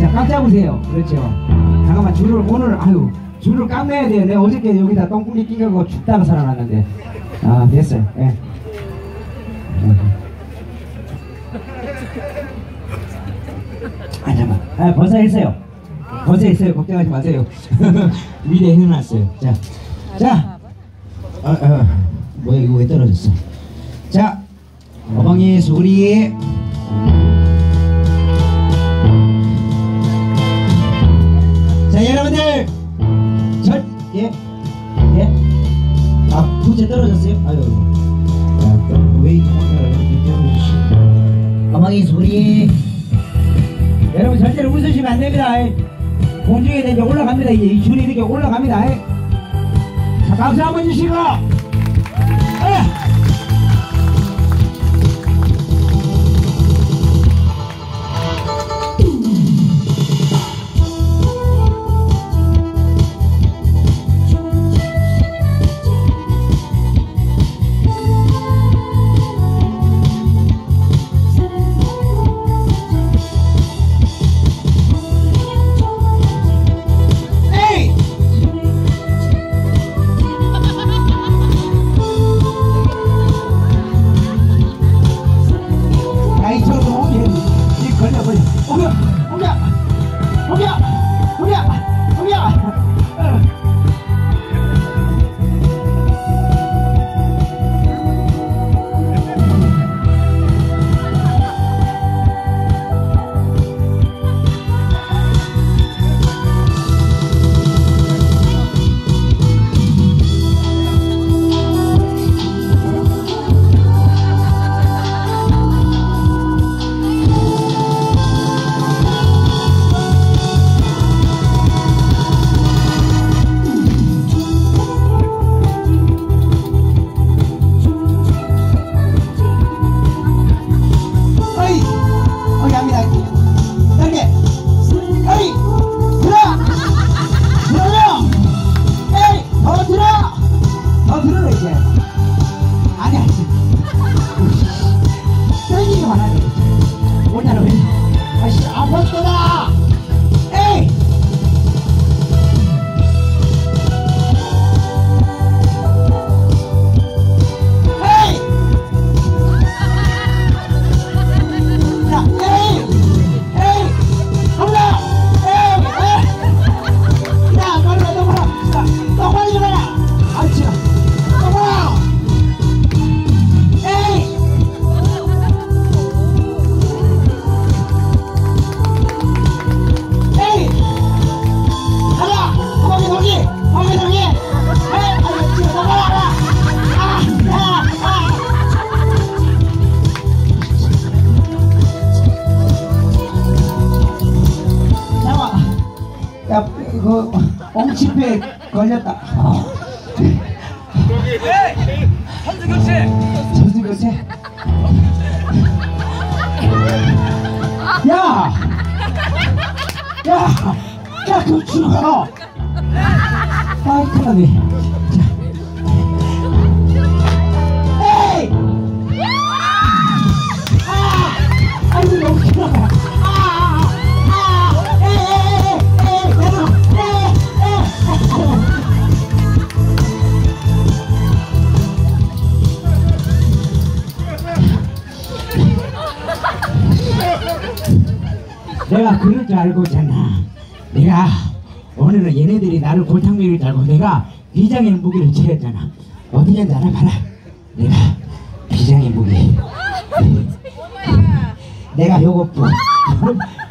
자, 꽉 잡으세요. 그렇죠. 잠깐만, 줄을, 오늘, 아유, 줄을 꽉 매야 돼요. 내가 어저께 여기다 똥꾸리 끼고 죽다가 살아났는데. 아, 됐어요. 예. 아, 잠깐만. 아, 벌써 했어요. 벌써 했어요. 걱정하지 마세요. 미리 해놨어요. 자, 자. 아, 아, 뭐야, 이거 왜 떨어졌어? 자, 어머니 소리. 예, 예. 아, 부채 떨어졌어요? 아유, 자, 또왜 이렇게 떨어졌지? 어머니 소리. 여러분 절대로 웃으시면 안 됩니다. 공중에 이제 올라갑니다. 이제 이 줄이 이렇게 올라갑니다. 자, 박수 한번 주시고. 오겨 오겨 그, 엉치패 걸렸다. 아, 선수 교체! 전수 교체. 야! 야! 야, 그 죽어! 아이, 큰일 났네. 내가 그럴 줄 알고 있잖아. 내가 오늘은 얘네들이 나를 줄 알고 내가 비장의 무기를 채웠잖아. 어디냐 알아봐라. 내가 비장의 무기. 내가 뿌.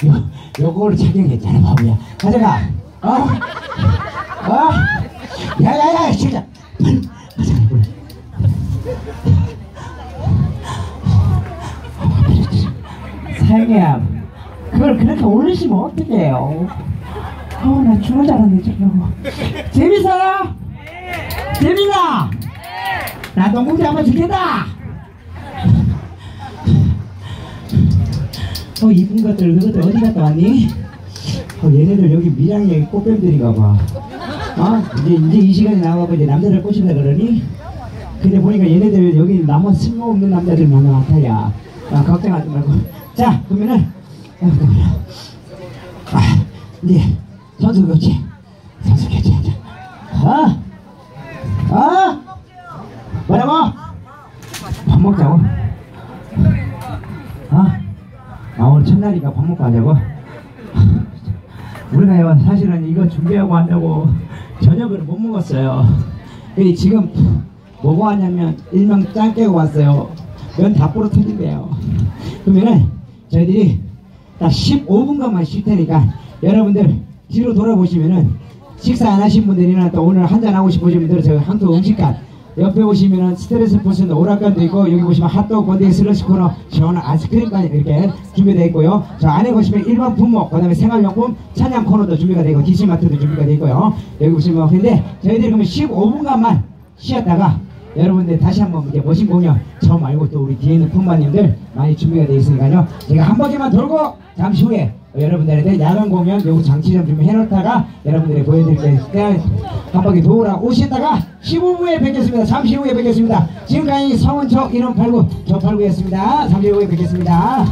요, 요거를 착용했잖아, 바보야. 가져가. 어? 어? 야야야, 진짜. 살게야. 그걸 그렇게 올리시면 어떡해요? 어, 나 죽을 줄 알았네, 저거. 재밌어요? 재밌나? 나 동국이 한번 죽겠다! 어, 이쁜 것들, 그것들 어디 갔다 왔니? 어, 얘네들 여기 밀양에 꽃뱀들인가 봐. 어? 이제, 이제 이 시간에 나와서 이제 남자를 꼬신다 그러니? 근데 보니까 얘네들 여기 나무 쓸모없는 남자들 많아, 아타야. 아, 걱정하지 말고. 자, 그러면은, 아, 이제 선수 교체. 선수 교체. 아, 아, 뭐라고? 밥 먹자고? 아, 아 오늘 첫날이니까 밥 먹고 하자고? 우리가요 사실은 이거 준비하고 하려고 저녁을 못 먹었어요 근데 지금 뭐고 하냐면 일명 짱 깨고 왔어요 면 다 부러 터진대요 그러면은 저희들이 딱 15분간만 쉴 테니까 여러분들 뒤로 돌아보시면은 식사 안 하신 분들이나 또 오늘 한잔 하고 싶으신 분들은 저 항토 음식관 옆에 보시면은 스트레스 푸는 오락관도 있고 여기 보시면 핫도그 건데 슬러시 코너 시원한 아이스크림까지 이렇게 준비되어 있고요. 저 안에 보시면 일반 품목 그 다음에 생활용품 찬양 코너도 준비가 되어 있고 디시마트도 준비가 되어 있고요. 여기 보시면 근데 저희들이 그러면 15분간만 쉬었다가 여러분들 다시 한번 이제 머신 공연 저 말고 또 우리 뒤에 있는 품마님들 많이 준비가 되어 있으니까요. 제가 한 바퀴만 돌고 잠시 후에 여러분들한테 야간 공연 요거 장치 좀 준비해 놓다가 여러분들이 보여드릴게요 그냥 한 바퀴 돌아 오셨다가 15분에 뵙겠습니다. 잠시 후에 뵙겠습니다. 지금까지 성원초 이름 팔구 저 팔구였습니다. 잠시 후에 뵙겠습니다